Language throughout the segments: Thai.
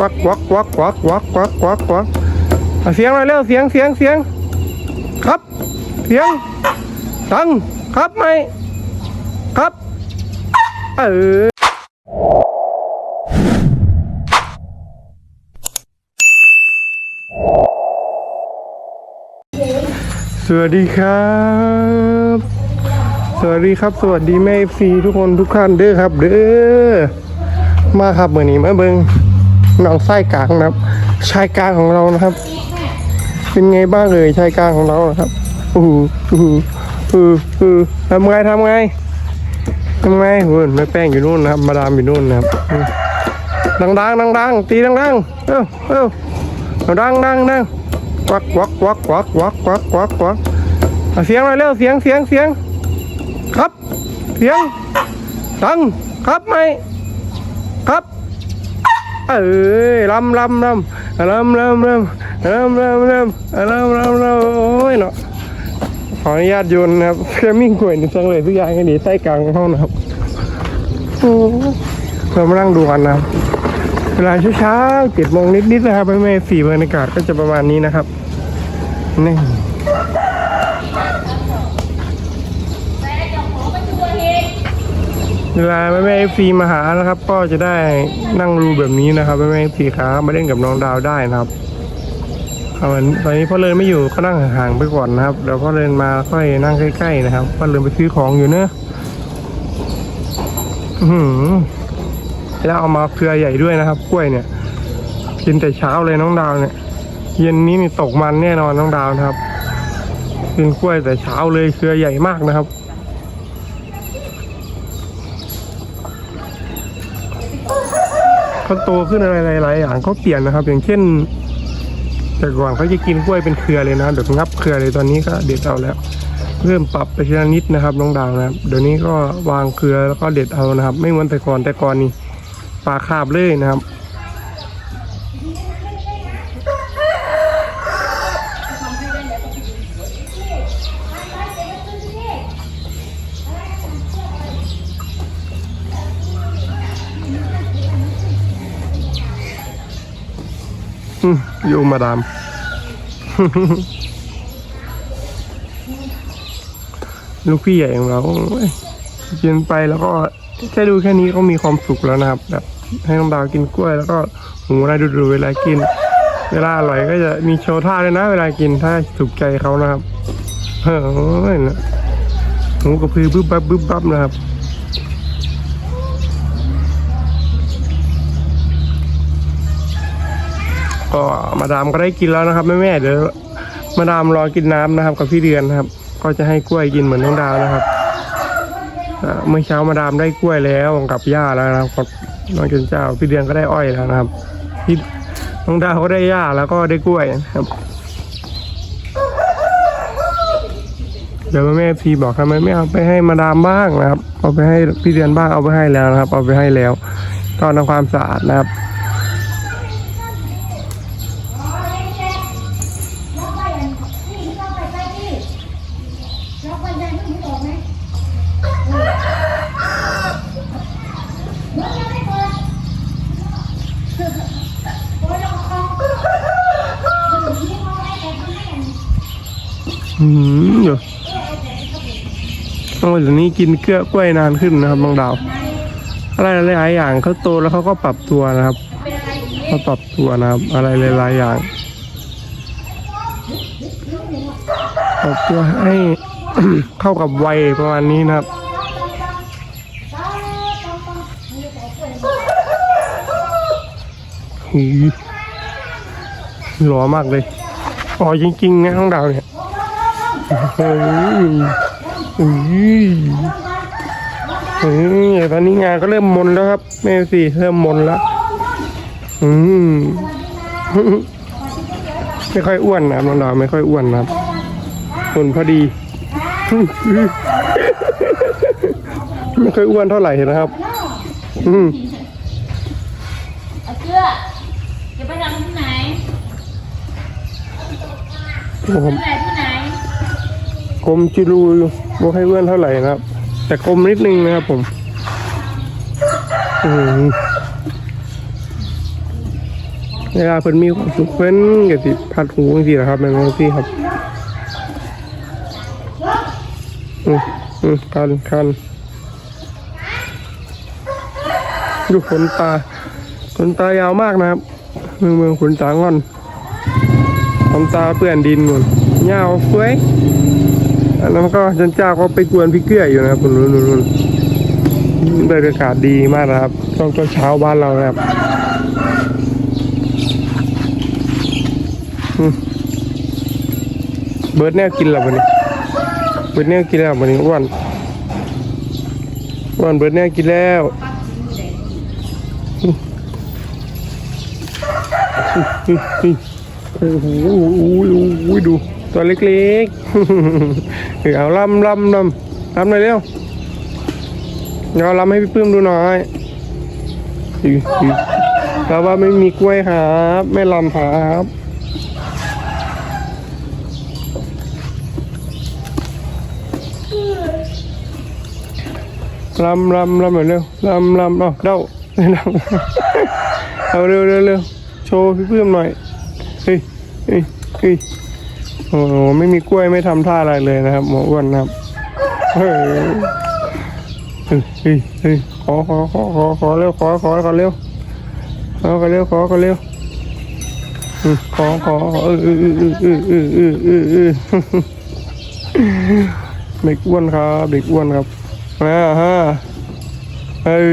วักวักวักวักวักวักวักวักเสียงอยเร็วเสียงเสียงเสียง ครับเสียงดังครับไหมครับเออสวัสดีครับ สวัสดีครับ สวัสดีแม่ฟีทุกคนทุกท่านเด้อครับ เด้อมาครับเมื่อนี้มาเบิง น้องไส้กลางนะครับ ชายกลางของเรานะครับ เป็นไงบ้างเลยชายกลางของเรานะครับอู้หูอู้หูอู้หูอู้หูทำไงทำไงทำไงหุ่นแม่แป้งอยู่นู่นนะครับ มาดามอยู่นู่นนะครับดังดังดังดังตีดังดังเอ้าเอ้าดังดังดังวักวักวักวักวักวักวักวักเอาเสียงหน่อยเร็วเสียงเสียงเสียงครับ เสียงดังครับไหมครับ เอ้ยลำลำลำลำลำลำลำลำลำลำลำลำโอ้ยเนาะขออนุญาตโยนนะครับเพื่อมิ่งกล้วยนี่จังเลยทุกอย่างให้ดีใต้กลางห้องนะครับโอ้เรามานั่งดูกันนะครับเวลาเช้าๆเจ็ดโมงนิดๆนะครับไม่ไม่สี่บรรยากาศก็จะประมาณนี้นะครับนี่ เวลาแม่แม่เอฟซีมาหานะครับ ก็จะได้นั่งรูแบบนี้นะครับแม่แม่เอฟซีครับมาเล่นกับน้องดาวได้นะครับเอาตอนนี้พ่อเลินไม่อยู่ก็นั่งห่างๆไปก่อนนะครับเดี๋ยวพ่อเลินมาค่อยนั่งใกล้ๆนะครับพ่อเลินไปซื้อของอยู่เนอะอื้อหือแล้วเอามาเครือใหญ่ด้วยนะครับ กล้วยเนี่ย กินแต่เช้าเลยน้องดาวเนี่ย เย็นนี้นี่ตกมันแน่นอนน้องดาวนะครับกินกล้วยแต่เช้าเลยเครือใหญ่มากนะครับ เขาโตขึ้นอะไรหลายๆอย่างเขาเปลี่ยนนะครับ อย่างเช่น แต่ก่อนเขาจะกินกล้วยเป็นเครือเลยนะเดี๋ยวงับเครือเลยตอนนี้ก็เด็ดเอาแล้ว เริ่มปรับไปชนิดนะครับน้องดาวนะครับเดี๋ยวนี้ก็วางเครือแล้วก็เด็ดเอานะครับ ไม่เหมือนแต่ก่อนแต่ก่อนนี่ปลาคาบเลยนะครับ อืมโยมาดาม ลูกพี่ใหญ่ของเราโอ้ยกินไปแล้วก็แค่ดูแค่นี้ก็มีความสุขแล้วนะครับ แบบ ให้น้องดาวกินกล้วยแล้วก็หูนะดูดูๆเวลากิน เวลาอร่อยก็จะมีโชว์ท่าเลยนะ เวลากินถ้าถูกใจเขานะครับเฮ้ยนะหูกระพือบึ้บบับบึ้บบับนะครับ ก็มาดามก็ได้กินแล้วนะครับแม่แม่เดี๋ยวมาดามรอกินน้ำนะครับ กับพี่เดือนนะครับ ก็จะให้กล้วยกินเหมือนน้องดาวนะครับเมื่อเช้ามาดามได้กล้วยแล้วกับย่าแล้วนะครับน้องเจนเจ้าพี่เดือนก็ได้อ้อยแล้วนะครับพี่น้องดาวก็ได้ย่าแล้วก็ได้กล้วยนะครับเดี๋ยวแม่พีบอกทำไมไม่เอาไปให้มาดามบ้างนะครับ เอาไปให้พี่เดือนบ้างเอาไปให้แล้วนะครับ เอาไปให้แล้วก็ทำความสะอาดนะครับ อืมเดี๋ยวโอ้ยเดี๋ยวนี้กินเกลือกล้วยนานขึ้นนะครับน้องดาวอะไรหลายๆอย่างเขาโตแล้วเขาก็ปรับตัวนะครับเขาปรับตัวนะครับ อะไรหลายๆอย่างปรับตัวให้เข้ากับวัยประมาณนี้นะครับหูยหล่อมากเลยอ๋อจริงๆนะน้องดาวเนี่ย อุ้ยเฮ้ยตอนนี้งานก็เริ่มมนแล้วครับแม่สี่เริ่มมนแล้ว อืมไม่ค่อยอ้วนนะครับน้องดาวไม่ค่อยอ้วนนะครับหุ่นพอดี ไม่ค่อยอ้วนเท่าไหร่นะครับ อืมเสื้อจะไปทำที่ไหนผมที่ไห มจิรูไม่ค่อยอ้วนเท่าไหร่นะครับ แต่กลมนิดนึงนะครับผมเวลาเพิ่นมีความสุขเพิ่นก็สิพัดหูจังซี่แหละครับแม่นบ่พี่ครับอืมอืมคันคันดูขนตาขนตายาวมากนะครับเมืองเมืองขนตางอนขนตาเปื้อนดินหมดยาวเฟ้ย อันนั้นก็จันเจ้าก็ไปกวนพี่เกื้ออยู่นะครับคุณนุ่นๆบรรยากาศดีมากนะครับช่วงเช้าบ้านเรานะครับเบิร์ดแนวกินแล้ววันนี้เบิร์ดแนวกินแล้ววันนี้อ้วนอ้วนเบิร์ดแนวกินแล้วโอ้โหโอ้ยดู ตัวเล็กๆเออเอาลำลำลำลำหน่อยเร็วเอาลำให้พี่ปื้มดูหน่อยอืออือแล้วว่าไม่มีกล้วยครับ ไม่ลำครับลำลำลำหน่อยเร็วลำลำเอาเด้าเอาเร็วเร็วเร็วโชว์พี่เพื่อนหน่อยเฮ้ยเฮ้ยเฮ้ย โอ้โหไม่มีกล้วยไม่ทำท่าอะไรเลยนะครับ หมออ้วนนะครับเฮ้ยเฮ้ยเฮ้ยขอขอขอขอขอเร็วขอขอขอเร็วขอขอเร็วขอขอเร็วอืมขอขอขอเออเออเออเออเออเออเออเออเด็กอ้วนครับเด็กอ้วนครับอ่าฮะเอ้ย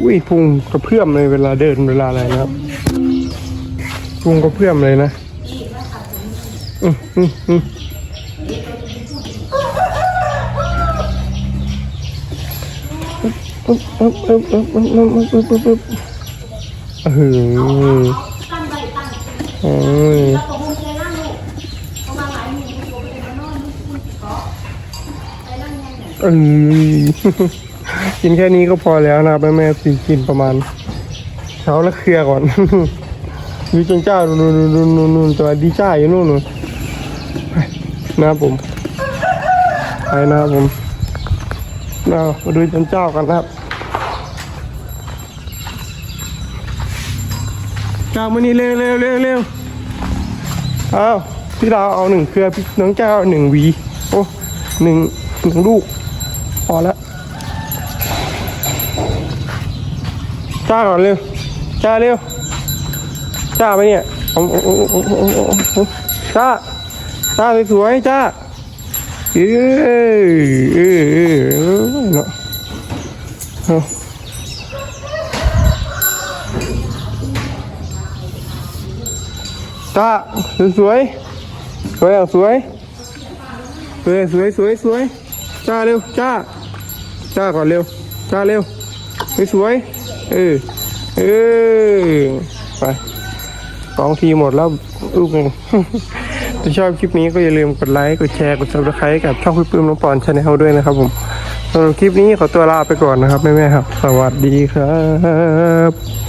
โอ้ยพุงกระเพื่อมเลยเวลาเดินเวลาอะไรนะครับ พุงกระเพื่อมเลยนะอืมอืมอืมอึ๊บอึ๊บอึ๊บอึ๊บอึ๊บอึ๊บอึ๊บอึ๊บอึ๊บเฮ้ยโอ้ยเป็นมานอนนี่คุณเกาะไปนั่งยังไงเออกินแค่นี้ก็พอแล้วนะแม่แม่สีกินประมาณเช้าละเครือก่อน วิจังเจ้านู่นนู่นนู่นนู่นนู่นตัวดีจ้าอยู่นู่นนู่นนะผมไปนะผมเรามาดูจันเจ้ากันครับ เจ้ามานี่เร็วเร็วเร็วเร็วเอาพี่ดาวเอาหนึ่งเครือพี่น้องเจ้าหนึ่งวีโอ้หนึ่งหนึ่งลูกพอแล้วจ้าก่อนเร็วจ้าเร็ว จ้าไปเนี่ยจ้าจ้าสวยๆจ้าเออเออเออเนาะจ้าสวยๆสวยอะสวยสวยสวยสวยสวยจ้าเร็วจ้าจ้าก่อนเร็วจ้าเร็วสวยๆเออเออไป สองทีหมดแล้วลูกหนึ่งถ้าชอบคลิปนี้ก็อย่าลืมกดไลค์ กดแชร์ กดซับสไครต์กับช่องพี่ปื้มน้องปอนชาแนลด้วยนะครับผมสำหรับคลิปนี้ขอตัวลาไปก่อนนะครับแม่ๆครับ สวัสดีครับ